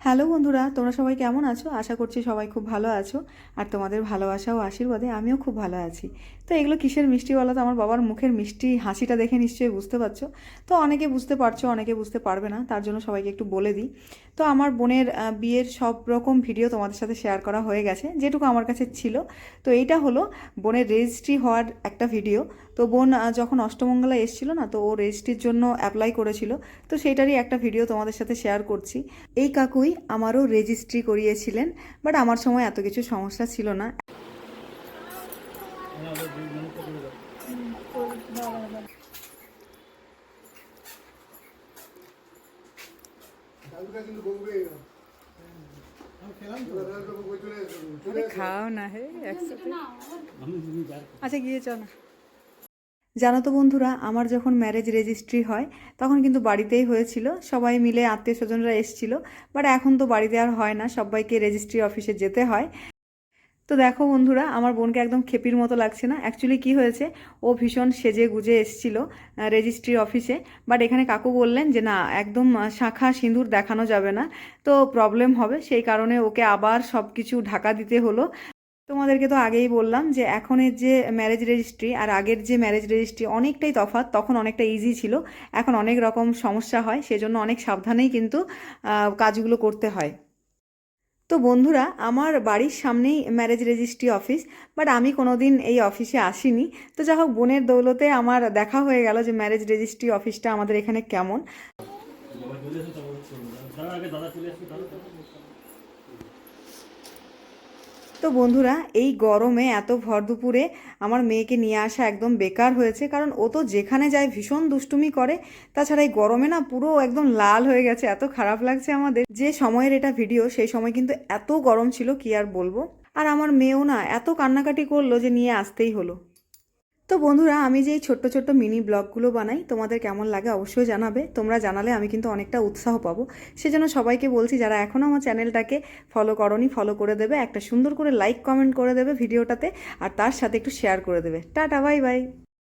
Hello বন্ধুরা, তোমরা সবাই কেমন আছো? আশা করছি সবাই খুব ভালো আছো। আর তোমাদের ভালোবাসা ও আশীর্বাদে আমিও খুব ভালো আছি। তো এগুলো কিসের মিষ্টি বলো তো? আমার বাবার মুখের মিষ্টি হাসিটা দেখে নিশ্চয়ই বুঝতে পারছ। তো অনেকে বুঝতে পারছ, অনেকে বুঝতে পারবে না, তার জন্য সবাইকে একটু বলে দিই। তো আমার বোনের বিয়ের সব রকম ভিডিও তোমাদের সাথে শেয়ার করা হয়ে গেছে, যেটুকু আমার কাছে ছিল। তো এইটা হলো বোনের রেজিস্ট্রি হওয়ার একটা ভিডিও। তো বোন যখন অষ্টমঙ্গলা এসেছিল না তো ও রেজিস্ট্রির জন্য অ্যাপ্লাই করেছিল। তো সেইটারই একটা ভিডিও তোমাদের সাথে শেয়ার করছি। এই কাকুই আমারও রেজিস্ট্রি করিয়েছিলেন বাট আমার সময় এত কিছু সমস্যা ছিল না। খাও না হে আচ্ছা গিয়ে চল। জানো তো বন্ধুরা, আমার যখন ম্যারেজ রেজিস্ট্রি হয়, তখন কিন্তু বাড়িতেই হয়েছিল। সবাই মিলে আত্মীয় স্বজনরা এসেছিল বাট এখন তো বাড়িতে আর হয় না, সবাইকে রেজিস্ট্রি অফিসে যেতে হয়। তো দেখো বন্ধুরা, আমার বোনকে একদম খেপির মতো লাগছে না। অ্যাকচুয়ালি কি হয়েছে, ও ভীষণ সেজে গুজে এসেছিল রেজিস্ট্রি অফিসে বাট এখানে কাকু বললেন যে, না, একদম শাখা সিঁদুর দেখানো যাবে না। তো প্রবলেম হবে, সেই কারণে ওকে আবার সব কিছু ঢাকা দিতে হলো। তোমাদেরকে তো আগেই বললাম যে এখনের যে ম্যারেজ রেজিস্ট্রি আর আগের যে ম্যারেজ রেজিস্ট্রি অনেকটাই তফাৎ, তখন অনেকটা ইজি ছিল। এখন অনেক রকম সমস্যা হয়, সেজন্য অনেক সাবধানেই কিন্তু কাজগুলো করতে হয়। তো বন্ধুরা, আমার বাড়ির সামনেই ম্যারেজ রেজিস্ট্রি অফিস বাট আমি কোনোদিন এই অফিসে আসিনি। তো যা হোক, বোনের দৌলতে আমার দেখা হয়ে গেল যে ম্যারেজ রেজিস্ট্রি অফিসটা আমাদের এখানে কেমন। তো বন্ধুরা, এই গরমে এত ভর দুপুরে আমার মেয়েকে নিয়ে আসা একদম বেকার হয়েছে, কারণ ও তো যেখানে যায় ভীষণ দুষ্টুমি করে। তাছাড়া এই গরমে না পুরো একদম লাল হয়ে গেছে, এত খারাপ লাগছে আমাদের। যে সময়ের এটা ভিডিও, সেই সময় কিন্তু এত গরম ছিল, কি আর বলব? আর আমার মেয়েও না এত কান্নাকাটি করল যে নিয়ে আসতেই হলো। তো বন্ধুরা, আমি যে এই ছোট্ট ছোট্ট মিনি ব্লগগুলো বানাই, তোমাদের কেমন লাগে অবশ্যই জানাবে। তোমরা জানালে আমি কিন্তু অনেকটা উৎসাহ পাবো। সেজন্য সবাইকে বলছি, যারা এখনও আমার চ্যানেলটাকে ফলো করনি ফলো করে দেবে, একটা সুন্দর করে লাইক কমেন্ট করে দেবে ভিডিওটাতে, আর তার সাথে একটু শেয়ার করে দেবে। Tata bye bye